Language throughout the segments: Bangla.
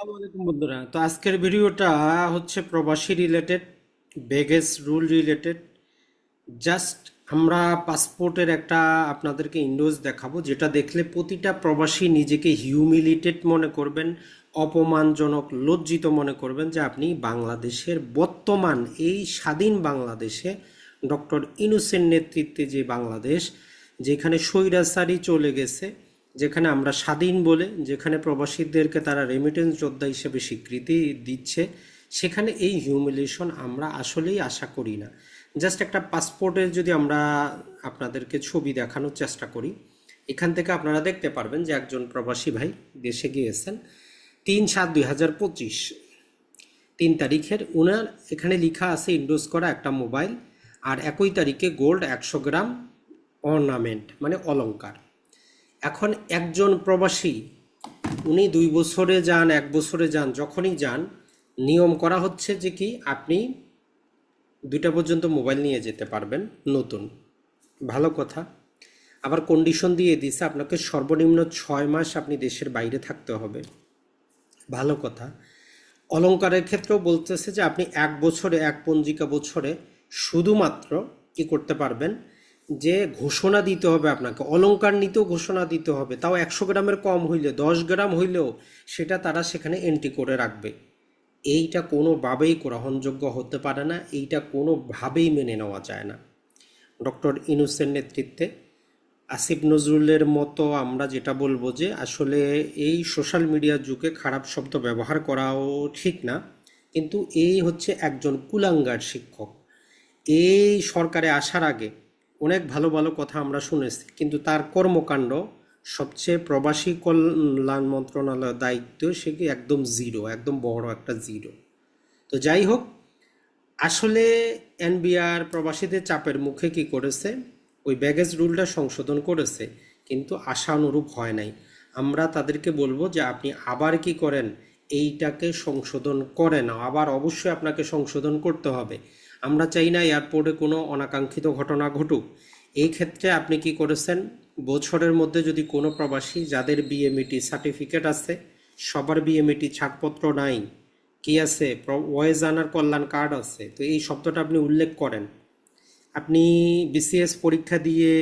বন্ধুরা। তো আজকের ভিডিওটা হচ্ছে প্রবাসী related baggage rule related just আমরা পাসপোর্টের একটা আপনাদেরকে ইন্ডোজ দেখাবো, যেটা দেখলে প্রতিটা প্রবাসী নিজেকে হিউমিলিটেড মনে করবেন, অপমানজনক, লজ্জিত মনে করবেন যে আপনি বাংলাদেশের বর্তমান এই স্বাধীন বাংলাদেশে ডক্টর ইনুসের নেতৃত্বে যে বাংলাদেশ, যেখানে স্বৈরাচারী চলে গেছে যেখানে আমরা স্বাধীন বলে, যেখানে প্রবাসীদেরকে তারা রেমিটেন্স যোদ্ধা হিসেবে স্বীকৃতি দিচ্ছে, সেখানে এই হিউমিলেশন আমরা আসলেই আশা করি না। জাস্ট একটা পাসপোর্টের যদি আমরা আপনাদেরকে ছবি দেখানোর চেষ্টা করি, এখান থেকে আপনারা দেখতে পারবেন যে একজন প্রবাসী ভাই দেশে গিয়েছেন, তিন সাত দুই হাজার পঁচিশ, তিন তারিখের ওনার এখানে লেখা আছে ইন্ডোজ করা একটা মোবাইল আর একই তারিখে গোল্ড একশো গ্রাম অর্নামেন্ট মানে অলংকার। এখন একজন প্রবাসী, উনি দুই বছরে যান, এক বছরে যান, যখনই যান, নিয়ম করা হচ্ছে যে কি, আপনি দুইটা পর্যন্ত মোবাইল নিয়ে যেতে পারবেন, নতুন। ভালো কথা। আবার কন্ডিশন দিয়ে দিছে, আপনাকে সর্বনিম্ন ছয় মাস আপনি দেশের বাইরে থাকতে হবে। ভালো কথা। অলংকারের ক্ষেত্রেও বলতেছে যে আপনি এক বছরে, এক পঞ্জিকা বছরে শুধুমাত্র কি করতে পারবেন। যে ঘোষণা দিতে হবে আপনাকে অলঙ্কার নিতেও ঘোষণা দিতে হবে, তাও একশো গ্রামের কম হইলে দশ গ্রাম হইলেও সেটা তারা সেখানে এন্ট্রি করে রাখবে। এইটা কোনোভাবেই গ্রহণযোগ্য হতে পারে না, এইটা কোনোভাবেই মেনে নেওয়া যায় না। ডক্টর ইনুসের নেতৃত্বে আসিফ নজরুলের মতো আমরা যেটা বলব যে, আসলে এই সোশ্যাল মিডিয়ার যুগে খারাপ শব্দ ব্যবহার করাও ঠিক না, কিন্তু এই হচ্ছে একজন কুলাঙ্গার শিক্ষক। এই সরকারে আসার আগে অনেক ভালো ভালো কথা আমরা শুনেছি, কিন্তু তার কর্মকাণ্ড সবচেয়ে প্রবাসী কল্যাণ মন্ত্রণালয়ের দায়িত্ব সে কি একদম জিরো, একদম বড় একটা জিরো। তো যাই হোক, আসলে এনবিআর প্রবাসীদের চাপের মুখে কি করেছে? ওই ব্যাগেজ রুলটা সংশোধন করেছে, কিন্তু আশানুরূপ হয় নাই। আমরা তাদেরকে বলব যে আপনি আবার কি করেন, এইটাকে সংশোধন করে করেন আবার অবশ্যই আপনাকে সংশোধন করতে হবে। আমরা চাই না এয়ারপোর্টে কোনো অনাকাঙ্ক্ষিত ঘটনা ঘটুক। এই ক্ষেত্রে আপনি কি করেছেন? বছরের মধ্যে যদি কোনো প্রবাসী যাদের বিএমইটি সার্টিফিকেট আছে, সবার বিএমইটি ছাড়পত্র নাই, কি আছে? ওয়েজ আনার কল্যাণ কার্ড আছে, তো এই শব্দটা আপনি উল্লেখ করেন। আপনি বিসিএস পরীক্ষা দিয়ে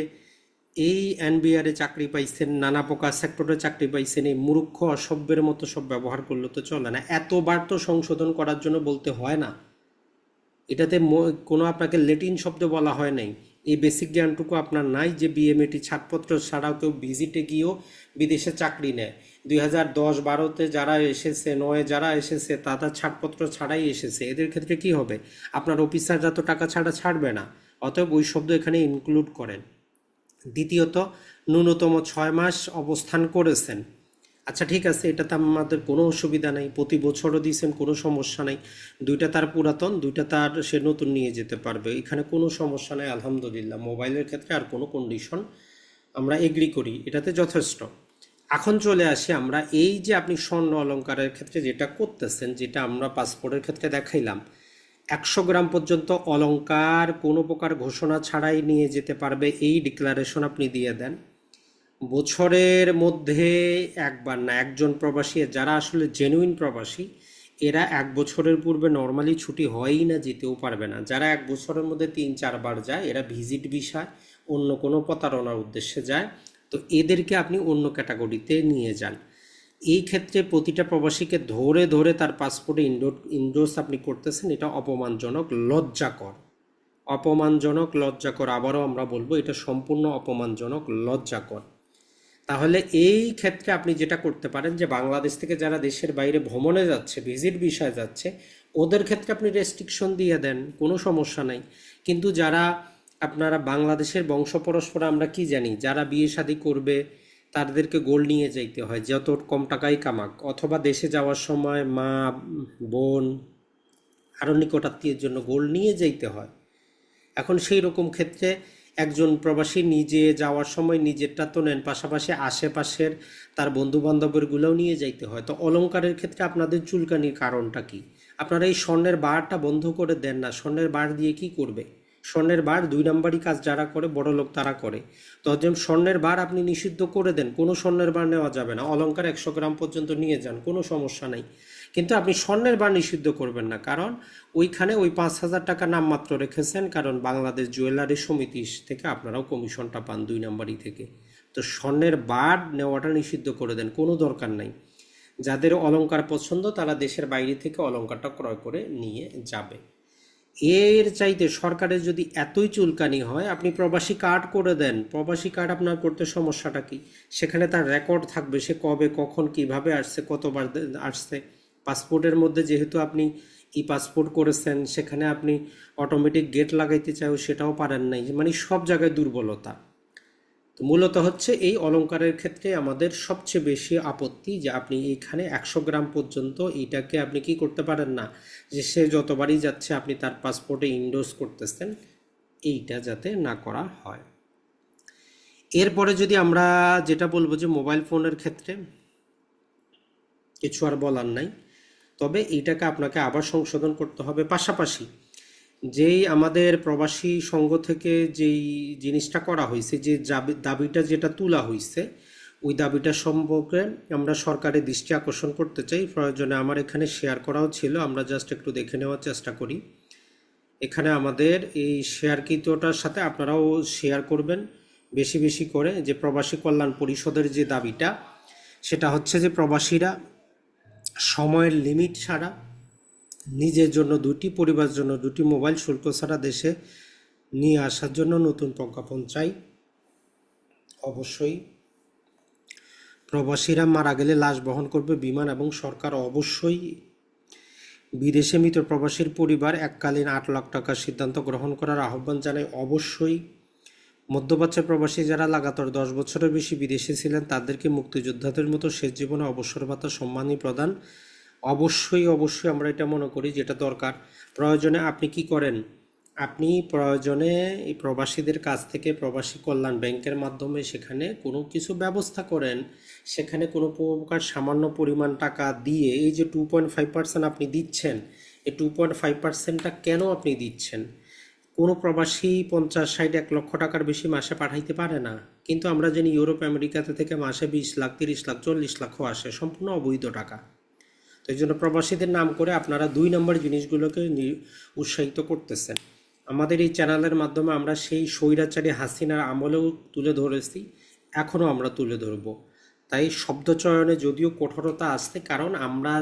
এই এনবিআরে চাকরি পাইছেন, নানা প্রকার সেক্টরে চাকরি পাইছেন, এই মূর্খ, অসভ্যের মতো সব ব্যবহার করলে তো চলে না। এতবার তো সংশোধন করার জন্য বলতে হয় না। এটাতে কোনো আপনাকে লেটিন শব্দ বলা হয় নাই। এই বেসিক জ্ঞানটুকু আপনার নাই যে বিএমএটি ছাড়পত্র ছাড়াও কেউ ভিজিটে গিয়েও বিদেশে চাকরি নেয়। দুই হাজার দশ বারোতে যারা এসেছে, নয় যারা এসেছে, তারা ছাড়পত্র ছাড়াই এসেছে। এদের ক্ষেত্রে কি হবে? আপনার অফিসাররা তো টাকা ছাড়া ছাড়বে না, অতএব ওই শব্দ এখানে ইনক্লুড করেন। দ্বিতীয়ত, ন্যূনতম ছয় মাস অবস্থান করেছেন। আচ্ছা ঠিক আছে এটাতে আমাদের কোনো অসুবিধা নেই, প্রতি বছরও দিয়েছেন, কোনো সমস্যা নেই। দুইটা তার পুরাতন, দুইটা তার সে নতুন নিয়ে যেতে পারবে, এখানে কোনো সমস্যা নাই, আলহামদুলিল্লাহ। মোবাইলের ক্ষেত্রে আর কোনো কন্ডিশন আমরা এগ্রি করি, এটাতে যথেষ্ট। এখন চলে আসি আমরা, এই যে আপনি স্বর্ণ অলঙ্কারের ক্ষেত্রে যেটা করতেছেন, যেটা আমরা পাসপোর্টের ক্ষেত্রে দেখাইলাম, একশো গ্রাম পর্যন্ত অলঙ্কার কোনো প্রকার ঘোষণা ছাড়াই নিয়ে যেতে পারবে, এই ডিক্লারেশন আপনি দিয়ে দেন। বছরের মধ্যে একবার না, একজন প্রবাসী, যারা আসলে জেনুইন প্রবাসী, এরা এক বছরের পূর্বে নর্মালি ছুটি হয়ই না, যেতেও পারবে না। যারা এক বছরের মধ্যে তিন, চারবার যায়, এরা ভিজিট বিষয় অন্য কোনো প্রতারণার উদ্দেশ্যে যায়, তো এদেরকে আপনি অন্য ক্যাটাগরিতে নিয়ে যান। এই ক্ষেত্রে প্রতিটা প্রবাসীকে ধরে ধরে তার পাসপোর্টে ইন্ডো ইন্ডোস আপনি করতেছেন, এটা অপমানজনক, লজ্জাকর। অপমানজনক, লজ্জাকর। আবারও আমরা বলব, এটা সম্পূর্ণ অপমানজনক, লজ্জাকর। তাহলে এই ক্ষেত্রে আপনি যেটা করতে পারেন যে বাংলাদেশ থেকে যারা দেশের বাইরে ভ্রমণে যাচ্ছে ভিজিট বিষয়ে যাচ্ছে, ওদের ক্ষেত্রে আপনি রেস্ট্রিকশন দিয়ে দেন, কোনো সমস্যা নাই। কিন্তু যারা আপনারা বাংলাদেশের বংশ পরস্পর আমরা কি জানি, যারা বিয়ে শাদী করবে, তাদেরকে গোল নিয়ে যাইতে হয়, যত কম টাকাই কামাক। অথবা দেশে যাওয়ার সময় মা, বোন আরও নিকটাত্মীয়ের জন্য গোল নিয়ে যাইতে হয়। এখন সেই রকম ক্ষেত্রে একজন প্রবাসী নিজে যাওয়ার সময় নিজেরটা তো নেন, পাশাপাশি আশেপাশের তার বন্ধু বান্ধবেরগুলোও নিয়ে যাইতে হয়। তো অলঙ্কারের ক্ষেত্রে আপনাদের চুলকানির কারণটা কি? আপনারা এই স্বর্ণের বারটা বন্ধ করে দেন না। স্বর্ণের বার দিয়ে কি করবে? স্বর্ণের বার দুই নাম্বারই কাজ যারা করে, বড় লোক তারা করে। তো যেমন স্বর্ণের বার আপনি নিষিদ্ধ করে দেন, কোনো স্বর্ণের বার নেওয়া যাবে না। অলঙ্কার একশো গ্রাম পর্যন্ত নিয়ে যান, কোনো সমস্যা নেই। কিন্তু আপনি স্বর্ণের বার নিষিদ্ধ করবেন না। কারণ ওইখানে ওই পাঁচ হাজার টাকা নামমাত্র রেখেছেন, কারণ বাংলাদেশ জুয়েলারি সমিতি থেকে আপনারাও কমিশনটা পান দুই নাম্বারই থেকে। তো স্বর্ণের বার নেওয়াটা নিষিদ্ধ করে দেন, কোনো দরকার নাই। যাদের অলংকার পছন্দ, তারা দেশের বাইরে থেকে অলংকারটা ক্রয় করে নিয়ে যাবে। এর চাইতে সরকারের যদি এতই চুলকানি হয়, আপনি প্রবাসী কার্ড করে দেন। প্রবাসী কার্ড আপনার করতে সমস্যাটা কি? সেখানে তার রেকর্ড থাকবে, সে কবে, কখন, কীভাবে আসছে, কতবার আসছে। পাসপোর্টের মধ্যে যেহেতু আপনি ই পাসপোর্ট করেছেন, সেখানে আপনি অটোমেটিক গেট লাগাইতে চাও সেটাও পারেন নাই। মানে সব জায়গায় দুর্বলতা। তো মূলত হচ্ছে এই অলংকারের ক্ষেত্রে আমাদের সবচেয়ে বেশি আপত্তি যে আপনি এইখানে একশো গ্রাম পর্যন্ত এইটাকে আপনি কি করতে পারেন না? যে সে যতবারই যাচ্ছে আপনি তার পাসপোর্টে ইন্ডোজ করতেছেন, এইটা যাতে না করা হয়। এরপরে যদি আমরা যেটা বলব যে মোবাইল ফোনের ক্ষেত্রে, কিছু আর বলার নাই। তবে এইটাকে আপনাকে আবার সংশোধন করতে হবে। পাশাপাশি যেই আমাদের প্রবাসী সংঘ থেকে যেই জিনিসটা করা হয়েছে, যে দাবিটা যেটা তোলা হয়েছে, ওই দাবিটা সম্পর্কে আমরা সরকারের দৃষ্টি আকর্ষণ করতে চাই। প্রয়োজনে আমার এখানে শেয়ার করাও ছিল, আমরা জাস্ট একটু দেখে নেওয়ার চেষ্টা করি। এখানে আমাদের এই শেয়ারকৃতটার সাথে আপনারাও শেয়ার করবেন বেশি বেশি করে। যে প্রবাসী কল্যাণ পরিষদের যে দাবিটা, সেটা হচ্ছে যে প্রবাসীরা সময়ের লিমিট ছাড়া, নিজের জন্য দুটি পরিবার জন্য দুটি মোবাইল শুল্ক ছাড়া দেশে নিয়ে আসার জন্য নতুন প্রজ্ঞাপন চাই। অবশ্যই প্রবাসীরা মারা গেলে লাশ বহন করবে বিমান এবং সরকার অবশ্যই বিদেশে মৃত প্রবাসীর পরিবার এককালীন আট লাখ টাকার সিদ্ধান্ত গ্রহণ করার আহ্বান জানায়। অবশ্যই মধ্যপ্রাচ্যের প্রবাসী যারা লাগাতার দশ বছরের বেশি বিদেশে ছিলেন, তাদেরকে মুক্তিযোদ্ধাদের মতো শেষ জীবনে অবসর ভাতা সম্মানই প্রদান। অবশ্যই অবশ্যই আমরা এটা মনে করি যেটা দরকার। প্রয়োজনে আপনি কি করেন? আপনি প্রয়োজনে এই প্রবাসীদের কাছ থেকে প্রবাসী কল্যাণ ব্যাংকের মাধ্যমে সেখানে কোনো কিছু ব্যবস্থা করেন। সেখানে কোনো প্রকার সামান্য পরিমাণ টাকা দিয়ে এই যে টু পয়েন্ট ফাইভ পার্সেন্ট আপনি দিচ্ছেন, এই টু পয়েন্ট ফাইভ পার্সেন্টটা কেন আপনি দিচ্ছেন? কোনো প্রবাসী পঞ্চাশ, ষাট, এক লক্ষ টাকার বেশি মাসে পাঠাইতে পারে না। কিন্তু আমরা জানি ইউরোপ, আমেরিকাতে থেকে মাসে বিশ লাখ, তিরিশ লাখ, চল্লিশ লাখও আসে সম্পূর্ণ অবৈধ টাকা। তো এই জন্য প্রবাসীদের নাম করে আপনারা দুই নম্বর জিনিসগুলোকে উৎসাহিত করতেছেন। আমাদের এই চ্যানেলের মাধ্যমে আমরা সেই স্বৈরাচারী হাসিনার আমলেও তুলে ধরেছি, এখনও আমরা তুলে ধরব। তাই শব্দচয়নে যদিও কঠোরতা আসছে কারণ আমরা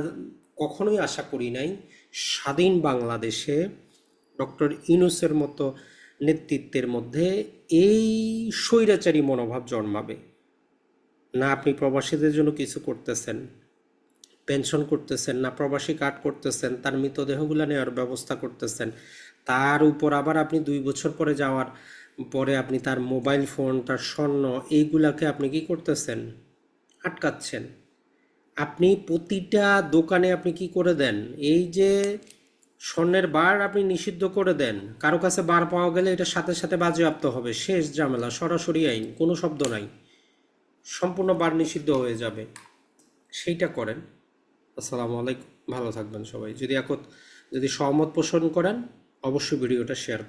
কখনোই আশা করি নাই, স্বাধীন বাংলাদেশে ডক্টর ইনুসের মতো নেতৃত্বের মধ্যে এই স্বৈরাচারী মনোভাব জন্মাবে। না আপনি প্রবাসীদের জন্য কিছু করতেছেন, পেনশন করতেছেন, না প্রবাসী কার্ড করতেছেন, তার মৃতদেহগুলো নেওয়ার ব্যবস্থা করতেছেন, তার উপর আবার আপনি দুই বছর পরে যাওয়ার পরে আপনি তার মোবাইল ফোন, তার স্বর্ণ, এইগুলাকে আপনি কি করতেছেন? আটকাচ্ছেন। আপনি প্রতিটা দোকানে আপনি কি করে দেন? এই যে স্বর্ণের বার আপনি নিষিদ্ধ করে দেন। কারও কাছে বার পাওয়া গেলে এটা সাথে সাথে বাজেয়াপ্ত হবে। শেষ ঝামেলা, সরাসরি আইন, কোনো শব্দ নাই। সম্পূর্ণ বার নিষিদ্ধ হয়ে যাবে। সেইটা করেন। আসসালামু আলাইকুম। ভালো থাকবেন সবাই। যদি এখন যদি সহমত পোষণ করেন, অবশ্যই ভিডিওটা শেয়ার